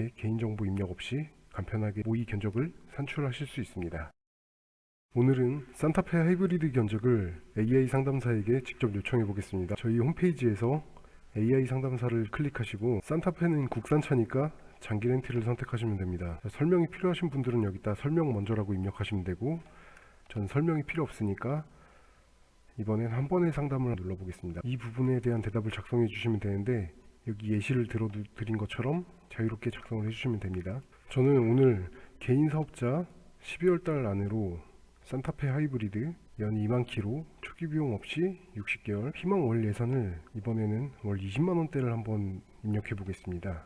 이렇게 개인정보 입력 없이 간편하게 모의 견적을 산출하실 수 있습니다. 오늘은 산타페 하이브리드 견적을 AI 상담사에게 직접 요청해 보겠습니다. 저희 홈페이지에서 AI 상담사를 클릭하시고 산타페는 국산차니까 장기 렌트를 선택하시면 됩니다. 설명이 필요하신 분들은 여기다 설명 먼저라고 입력하시면 되고 전 설명이 필요 없으니까 이번엔 한 번의 상담을 눌러보겠습니다. 이 부분에 대한 대답을 작성해 주시면 되는데 여기 예시를 들어 드린 것처럼 자유롭게 작성을 해주시면 됩니다. 저는 오늘 개인 사업자 12월 달 안으로 산타페 하이브리드 연 2만 킬로 초기 비용 없이 60개월 희망 월 예산을 이번에는 월 20만 원대를 한번 입력해 보겠습니다.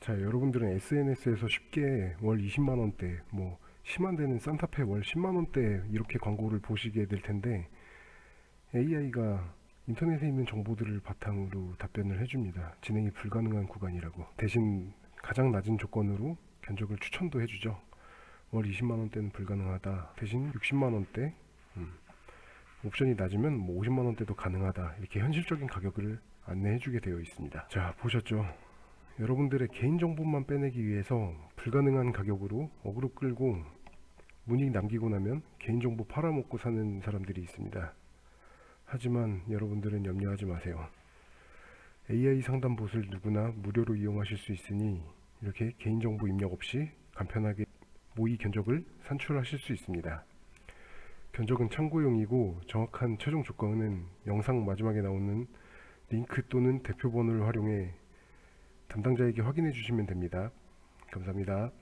자 여러분들은 SNS에서 쉽게 월 20만 원대 뭐 심한 데는 산타페 월 10만 원대 이렇게 광고를 보시게 될 텐데 AI가 인터넷에 있는 정보들을 바탕으로 답변을 해줍니다. 진행이 불가능한 구간이라고. 대신 가장 낮은 조건으로 견적을 추천도 해주죠. 월 20만 원대는 불가능하다. 대신 60만 원대, 음, 옵션이 낮으면 뭐 50만 원대도 가능하다. 이렇게 현실적인 가격을 안내해주게 되어 있습니다. 자 보셨죠? 여러분들의 개인 정보만 빼내기 위해서 불가능한 가격으로 어그로 끌고 문의 남기고 나면 개인 정보 팔아먹고 사는 사람들이 있습니다. 하지만 여러분들은 염려하지 마세요. AI 상담 봇을 누구나 무료로 이용하실 수 있으니 이렇게 개인정보 입력 없이 간편하게 모의 견적을 산출하실 수 있습니다. 견적은 참고용이고 정확한 최종 조건은 영상 마지막에 나오는 링크 또는 대표 번호를 활용해 담당자에게 확인해 주시면 됩니다. 감사합니다.